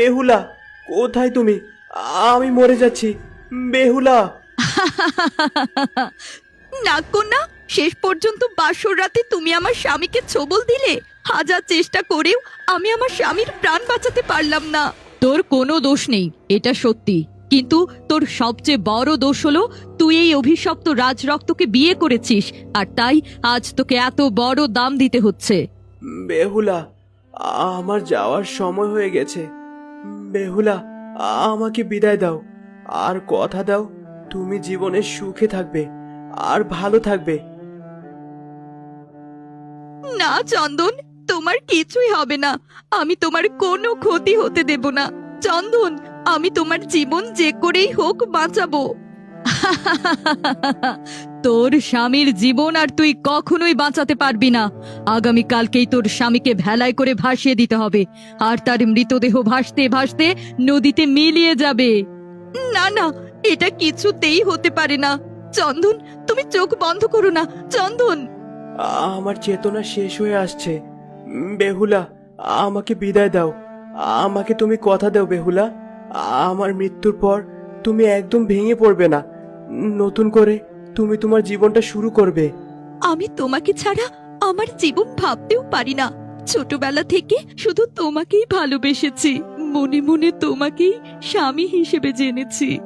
বেহুলা কোথায় তুমি? আমি মরে যাচ্ছি। বেহুলা! না কন্যা শেষ পর্যন্ত বাসর রাতে তুমি আমার স্বামীকে ছবল দিলে। হাজার চেষ্টা করেও আমি আমার স্বামীর প্রাণ বাঁচাতে পারলাম না। তোর কোনো দোষ নেই এটা সত্যি। কিন্তু তোর সবচেয়ে বড় দোষ হলো তুই এই অভিশপ্ত রাজরক্তকে বিয়ে করেছিস আর তাই আজ তোকে এত বড় দাম দিতে হচ্ছে। বেহুলা আমার যাওয়ার সময় হয়ে গেছে। বেহুলা আমাকে বিদায় দাও। আর কথা দাও, তুমি জীবনে সুখে থাকবে, আর ভালো থাকবে। না চন্দন, তোমার কিছুই হবে না। আমি তোমার কোনো ক্ষতি হতে দেব না। চন্দন, আমি তোমার জীবন যে করেই হোক বাঁচাবো। তোর স্বামীর জীবন আর তুই কখনোই বাঁচাতে পারবি না। আগামী কালকেই তোর স্বামীকে ভেলায় করে ভাসিয়ে দিতে হবে। আর তার মৃতদেহ ভাসতে ভাসতে নদীতে মিলিয়ে যাবে। না না, এটা কিছুতেই হতে পারে না। চন্দন, তুমি চোখ বন্ধ করো না। চন্দন! আমার চেতনা শেষ হয়ে আসছে। বেহুলা, আমাকে বিদায় দাও। আমাকে তুমি কথা দাও, বেহুলা। আমার মৃত্যুর পর তুমি একদম ভেঙে পড়বে না। নতুন করে তুমি তোমার জীবনটা শুরু করবে। আমি তোমাকে ছাড়া আমার জীবন ভাবতেও পারি না। ছোটবেলা থেকে শুধু তোমাকেই ভালোবেসেছি মনে মনে তোমাকেই স্বামী হিসেবে জেনেছি।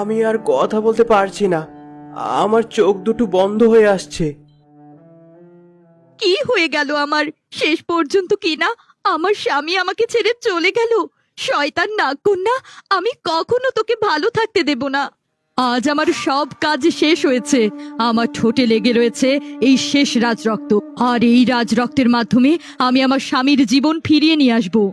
আমি আর কথা বলতে পারছি না। আমার চোখ দুটো বন্ধ হয়ে আসছে। কি হয়ে গেল আমার? শেষ পর্যন্ত কি না আমার স্বামী আমাকে ছেড়ে চলে গেল? শয়তান না কন্যা আমি কখনো তোকে ভালো থাকতে দেব না। আজ আমার সব কাজ শেষ হয়েছে। আমার ঠোঁটে লেগে রয়েছে এই শেষ রাজরক্ত। আর এই রাজরক্তের মাধ্যমে আমি আমার স্বামীর জীবন ফিরিয়ে নিয়ে আসব।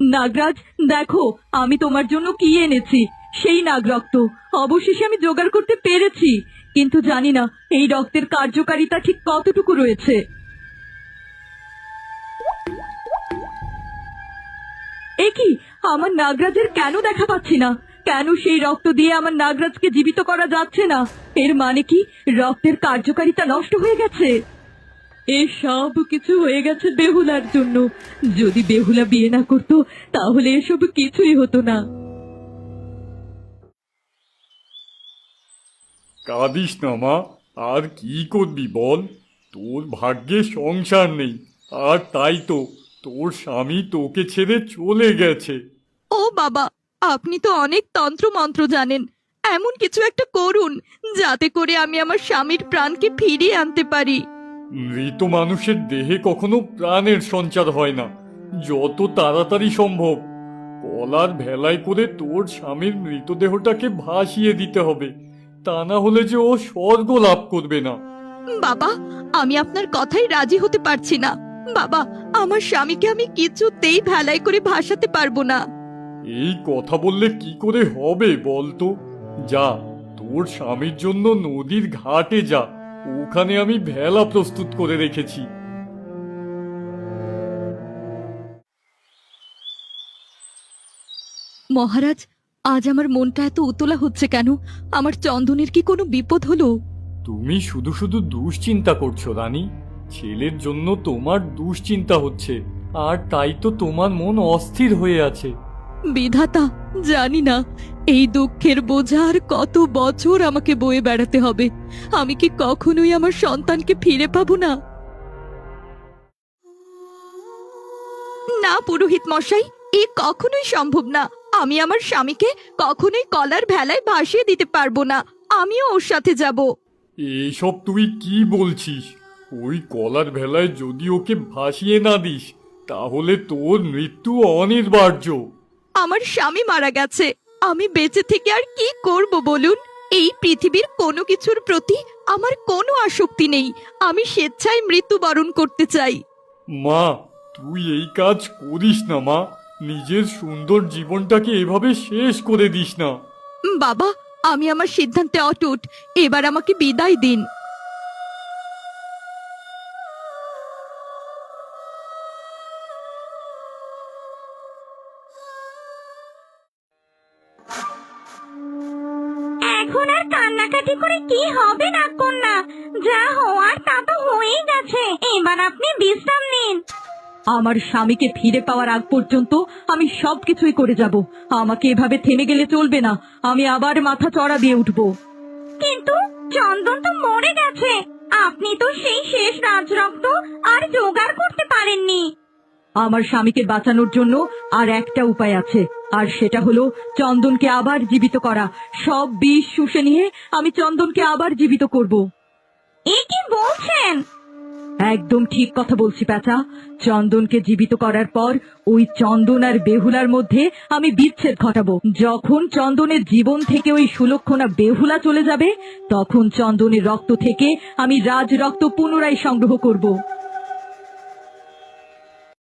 নাগরাজ, দেখো, আমি তোমার জন্য কি এনেছি? সেই নাগরক্ত। অবশেষে আমি জোগাড় করতে পেরেছি। কিন্তু জানি না, এই রক্তের কার্যকারিতা ঠিক কতটুকু রয়েছে। কি? আমার নাগরাজের কেন দেখা পাচ্ছি না? কেন সেই রক্ত দিয়ে আমার নাগরাজকে জীবিত করা যাচ্ছে না? এর মানে কি? রক্তের কার্যকারিতা নষ্ট হয়ে গেছে? এ সব কিছু হয়ে গেছে বেহুলার জন্য। যদি বেহুলা বিয়ে না করতো, তাহলে এসব কিছুই হতো না। কাঁদিস না, মা। আর কি করবি বল? তোর ভাগ্যে সংসার নেই। আর তাই তো। তোর স্বামী তোকে ছেড়ে চলে গেছে। ও বাবা আপনি তো অনেক তন্ত্র মন্ত্র জানেন। এমন কিছু একটা করুন যাতে করে আমি আমার স্বামীর প্রাণকে ফিরিয়ে আনতে পারি। মৃত মানুষের দেহে কখনো প্রাণের সঞ্চার হয় না। যত তাড়াতাড়ি সম্ভব। কলার ভেলায় করে তোর স্বামীর মৃতদেহটাকে ভাসিয়ে দিতে হবে। তা না হলে যে ও স্বর্গ লাভ করবে না। বাবা আমি আপনার কথাই রাজি হতে পারছি না। বাবা আমার স্বামীকে আমি কিছুতেই ভেলাই করে ভাসাতে পারব না। এই কথা বললে কি করে হবে বলতো? যা তোর স্বামীর জন্য নদীর ঘাটে যা ওখানে আমি ভেলা প্রস্তুত করে রেখেছি। মহারাজ আজ আমার মনটা এত উতলা হচ্ছে কেন? আমার চন্দনের কি কোনো বিপদ হলো? তুমি শুধু শুধু দুশ্চিন্তা করছ রানী। ছেলের জন্য তোমার দুশ্চিন্তা হচ্ছে আর তাই তো তোমার মন অস্থির হয়ে আছে। বিধাতা জানি না এই দুঃখের বোঝা আর কত বছর আমাকে বয়ে বেড়াতে হবে। আমি কি কখনোই আমার সন্তানকে ফিরে পাবো না? না পুরোহিত মশাই এ কখনোই সম্ভব না। আমি আমার স্বামীকে কখনোই কলার ভেলায় ভাসিয়ে দিতে পারব না। আমিও ওর সাথে যাব। এসব তুই কি বলছিস? ওই কলার ভেলায় যদি ওকে ভাসিয়ে না দিস তাহলে তোর মৃত্যু অনিবার্য। আমার স্বামী মারা গেছে। আমি বেঁচে থেকে আর কি করব বলুন? এই পৃথিবীর কোনো কিছুর প্রতি আমার কোনো আসক্তি নেই। আমি স্বেচ্ছায় মৃত্যুবরণ করতে চাই। মা তুই এই কাজ করিস না মা। নিজের সুন্দর জীবনটাকে এভাবে শেষ করে দিস না। বাবা আমি আমার সিদ্ধান্তে অটুট। এবার আমাকে বিদায় দিন। এখন আর কান্নাকাটি করে কি হবে না কন্যা? যা হওয়ার তা তো হয়েই গেছে। এবার আপনি বিশ্রাম নিন। আমার স্বামীকে ফিরে পাওয়ার আগ পর্যন্ত আমি সবকিছুই করে যাব। আমাকে এভাবে থেমে গেলে চলবে না। আমি আবার মাথা চড়া দিয়ে উঠবো। কিন্তু চন্দন তো মরে গেছে। আপনি তো সেই শেষ রাজরক্ত আর জোগাড় করতে পারেননি। আমার স্বামীকে বাঁচানোর জন্য আর একটা উপায় আছে। আর সেটা হলো চন্দনকে আবার জীবিত করা। সব বিষ শুষে নিয়ে আমি চন্দনকে আবার জীবিত করব। এ কি বলছেন? একদম ঠিক কথা বলছি প্যাচা। চন্দনকে জীবিত করার পর ওই চন্দন আর বেহুলার মধ্যে আমি বিচ্ছেদ ঘটাবো। যখন চন্দনের জীবন থেকে ওই সুলক্ষণা বেহুলা চলে যাবে তখন চন্দনের রক্ত থেকে আমি রাজ রক্ত পুনরায় সংগ্রহ করব।